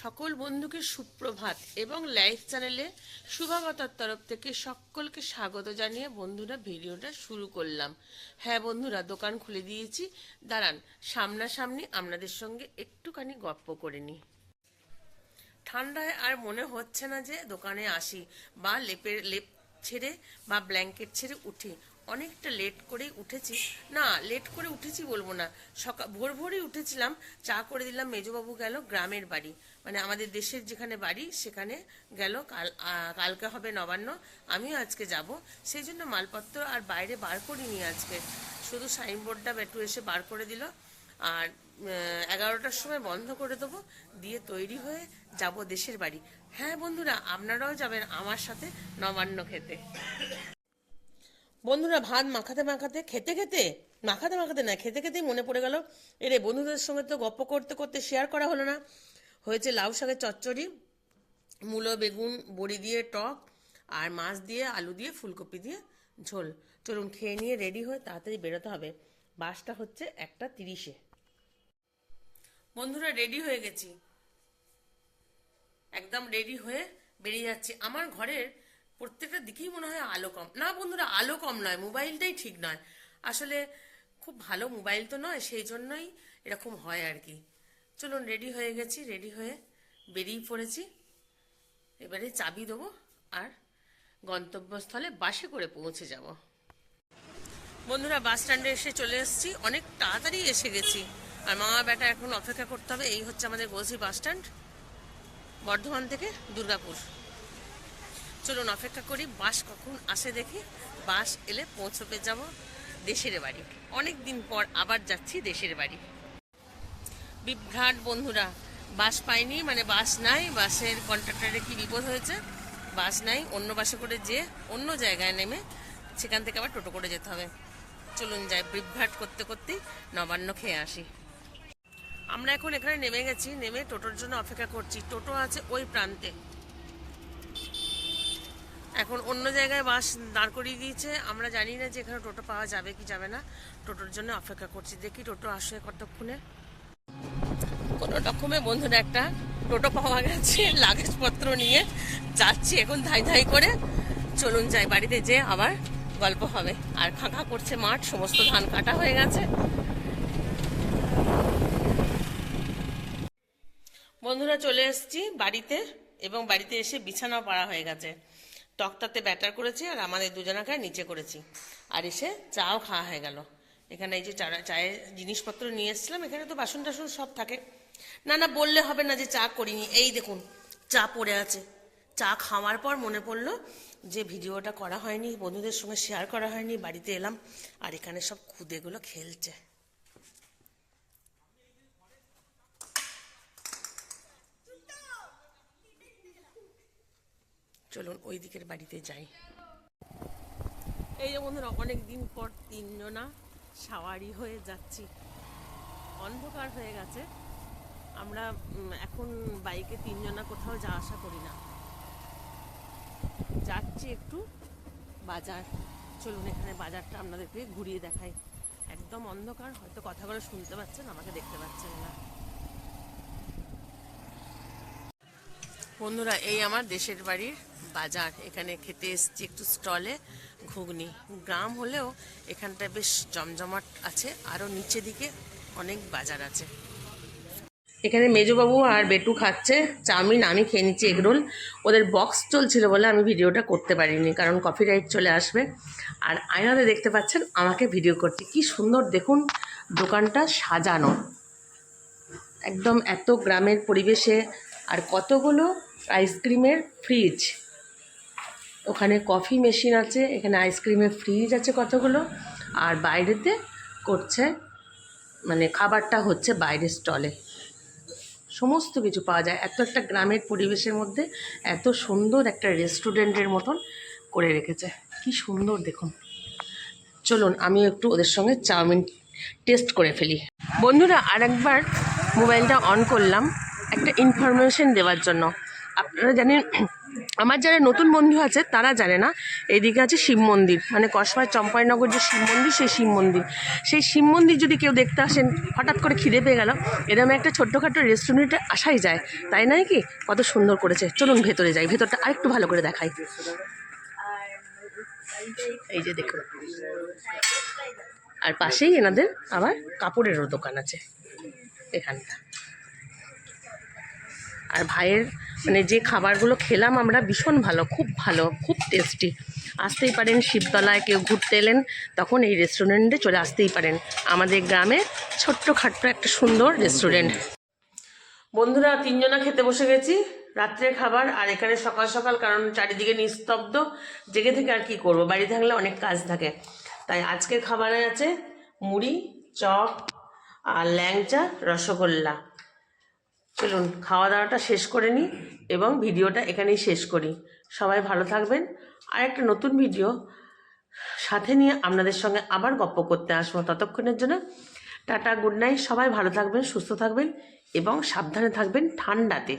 সকল বন্ধুকে সুপ্রভাত এবং লাইভ চ্যানেলে শুভাগতার তরফ থেকে সকলকে স্বাগত জানিয়ে বন্ধুরা ভিডিওটা শুরু করলাম। হ্যাঁ বন্ধুরা, দোকান খুলে দিয়েছি। দাঁড়ান, সামনাসামনি আপনাদের সঙ্গে একটুখানি গপ্প করে নিই। ঠান্ডায় আর মনে হচ্ছে না যে দোকানে আসি বা লেপের, লেপ ছেড়ে বা ব্ল্যাঙ্কেট ছেড়ে উঠি। অনেকটা লেট করে উঠেছি। না, লেট করে উঠেছি বলব না। সকাল ভোর ভোরই উঠেছিলাম। চা করে দিলাম। মেজবাবু গেল গ্রামের বাড়ি। মানে আমাদের দেশের যেখানে বাড়ি, সেখানে গেল, কাল কালকে হবে নবান্ন, আমিও আজকে যাব। সেই জন্য মালপত্র আর বাইরে বার করিনি আজকে। শুধু সাইনবোর্ডটা বেটু এসে বার করে দিল। আর এগারোটার সময় বন্ধ করে দেবো, দিয়ে তৈরি হয়ে যাব দেশের বাড়ি। হ্যাঁ বন্ধুরা, আপনারাও যাবেন আমার সাথে নবান্ন খেতে। বন্ধুরা, ভাত মাখাতে মাখাতে, খেতে খেতে, মাখাতে মাখাতে না, খেতে খেতেই মনে পড়ে গেল। এরে, বন্ধুদের সঙ্গে তো গপ্প করতে করতে শেয়ার করা হলো না। হয়েছে লাউ শাকের চচ্চড়ি, মূলো, বেগুন, বড়ি দিয়ে টক আর মাছ দিয়ে আলু দিয়ে ফুলকপি দিয়ে ঝোল। চলুন খেয়ে নিয়ে রেডি হয়ে তাড়াতাড়ি বেরোতে হবে। বাসটা হচ্ছে একটা তিরিশে। বন্ধুরা, রেডি হয়ে গেছি। একদম রেডি হয়ে বেরিয়ে যাচ্ছি। আমার ঘরের প্রত্যেকটা দিকেই মনে হয় আলো কম। না বন্ধুরা, আলো কম নয়, মোবাইলটাই ঠিক নয়। আসলে খুব ভালো মোবাইল তো নয়, সেই জন্যই এরকম হয় আর কি। চলুন রেডি হয়ে গেছি রেডি হয়ে বেরিয়ে পড়েছি। এবারে চাবি দেবো আর গন্তব্যস্থলে বাসে করে পৌঁছে যাব। বন্ধুরা, বাস স্ট্যান্ডে এসে চলে এসেছি। অনেক তাড়াতাড়ি এসে গেছি। আর মা বেটা এখন অপেক্ষা করতে হবে। এই হচ্ছে আমাদের গোলসি বাস স্ট্যান্ড, বর্ধমান থেকে দুর্গাপুর। চলুন অপেক্ষা করি, বাস কখন আসে দেখি। বাস এলে পৌঁছবে যাব দেশের বাড়ি। অনেক দিন পর আবার যাচ্ছি দেশের বাড়ি। বিভ্রাট বন্ধুরা। বাস পাইনি মানে বাস নাই, বাসের কন্ট্রাক্টরের কি বিপদ হয়েছে? বাস নাই, অন্য বাসে করে যে অন্য জায়গায় নেমে সেখান থেকে আবার টোটো করে যেতে হবে। চলুন যাই, বিভ্রাট করতে করতেই নবান্ন খেয়ে আসি। আমরা এখন এখানে নেমে গেছি, নেমে টোটোর জন্য অপেক্ষা করছি। টোটো আছে ওই প্রান্তে। এখন অন্য জায়গায় বাস দাঁড় করিয়ে দিয়েছে। আমরা জানি না যে এখানে টোটো পাওয়া যাবে কি যাবে না। টোটোর জন্য অপেক্ষা করছি। দেখি টোটো আসে কতক্ষণে। রকমে বন্ধুরা একটা টোটো পাওয়া গেছে, লাগেজপত্র নিয়ে। যাচ্ছি এখন ধাই ধাই করে। চলুন যাই, বাড়িতে যে আবার গল্প হবে। আর ফাঁকা করছে মাঠ, সমস্ত ধান কাটা হয়ে গেছে। বন্ধুরা চলে এসেছি বাড়িতে, এবং বাড়িতে এসে বিছানাও পাড়া হয়ে গেছে। তক্তাতে ব্যাটার করেছি আর আমাদের দুজনাকে নিচে করেছি। আর এসে চাও খাওয়া হয়ে গেল। এখানে এই যে চায়ের জিনিসপত্র নিয়ে এসেছিলাম, এখানে তো বাসন টাসন সব থাকে। না না, বললে হবে না যে চা করিনি। এই দেখুন, চা পড়ে আছে। চা খাওয়ার পর মনে পড়ল যে ভিডিওটা করা হয়নি, বন্ধুদের সঙ্গে শেয়ার করা হয়নি, বাড়িতে এলাম, আর এখানে সব খুদেগুলো খেলছে। চলুন, ওই দিকের বাড়িতে যাই। এই যে বন্ধুরা অনেক দিন পর তিনজনা সাওয়ারি হয়ে যাচ্ছি। অন্ধকার হয়ে গেছে। আমরা এখন বাইকে তিনজনা কোথাও যা আসা করি না। যাচ্ছি একটু বাজার। চলুন এখানে বাজারটা আপনাদেরকে ঘুরিয়ে দেখাই। একদম অন্ধকার, হয়তো কথা কথাগুলো শুনতে পাচ্ছেন, আমাকে দেখতে পাচ্ছেন না। বন্ধুরা, এই আমার দেশের বাড়ির বাজার। এখানে খেতে এসছি একটু স্টলে ঘুগনি। গ্রাম হলেও এখানটা বেশ জমজমাট আছে, আরও নিচে দিকে অনেক বাজার আছে। এখানে মেজবাবু আর বেটু খাচ্ছে, চাউমিন, আমি খেয়ে নিচ্ছি এগরোল ওদের বক্স চলছিল বলে আমি ভিডিওটা করতে পারিনি, কারণ কপিরাইট চলে আসবে। আর আয়নাতে দেখতে পাচ্ছেন আমাকে ভিডিও করতে কি সুন্দর দেখুন, দোকানটা সাজানো। একদম এত গ্রামের পরিবেশে, আর কতগুলো আইসক্রিমের ফ্রিজ ওখানে কফি মেশিন আছে, এখানে আইসক্রিমের ফ্রিজ আছে কতগুলো। আর বাইরেতে করছে মানে খাবারটা হচ্ছে বাইরের স্টলে সমস্ত কিছু পাওয়া যায়। এত একটা গ্রামের পরিবেশের মধ্যে এত সুন্দর একটা রেস্টুরেন্টের মতন করে রেখেছে। কি সুন্দর দেখুন। চলুন আমি একটু ওদের সঙ্গে চাউমিন টেস্ট করে ফেলি। বন্ধুরা, আরেকবার মোবাইলটা অন করলাম। একটা ইনফরমেশন দেওয়ার জন্য। আপনারা জানেন আমার যারা নতুন বন্ধু আছে, তারা জানে না, এদিকে আছে শিব মন্দির। মানে কসবায় চম্পাইনগর যে শিব মন্দির, সেই শিব মন্দির। সেই শিব মন্দির যদি কেউ দেখতে আসেন হঠাৎ করে খিদে পেয়ে গেল এরকম একটা ছোট্টখাটো রেস্টুরেন্টে আসাই যায়। তাই নয় কি? কত সুন্দর করেছে। চলুন ভেতরে যাই, ভেতরটা আরেকটু ভালো করে দেখাই। এই যে দেখুন। আর পাশেই এনাদের আবার কাপড়েরও দোকান আছে। এখানটা। আর ভাইয়ের মানে যে খাবারগুলো খেলাম আমরা ভীষণ ভালো, খুব ভালো, খুব টেস্টি আসতেই পারেন শিবতলায়, কেউ ঘুরতে এলেন, তখন এই রেস্টুরেন্টে চলে আসতেই পারেন। আমাদের গ্রামে ছোট্ট খাট্ট একটা সুন্দর রেস্টুরেন্ট বন্ধুরা, তিনজনা খেতে বসে গেছি। রাত্রের খাবার আর এখানে সকাল সকাল, কারণ চারিদিকে নিস্তব্ধ। জেগে থেকে আর কি করব? বাড়ি থাকলে অনেক কাজ থাকে। তাই আজকের খাবারে আছে মুড়ি, চপ আর ল্যাংচা, রসগোল্লা। চলুন খাওয়া দাওয়াটা শেষ করে নিই এবং ভিডিওটা এখানেই শেষ করি। সবাই ভালো থাকবেন। আর একটা নতুন ভিডিও সাথে নিয়ে আপনাদের সঙ্গে আবার গপ্প করতে আসব ততক্ষণের জন্য। Tata, good night. সবাই ভালো থাকবেন, সুস্থ থাকবেন এবং সাবধানে থাকবেন ঠান্ডাতে।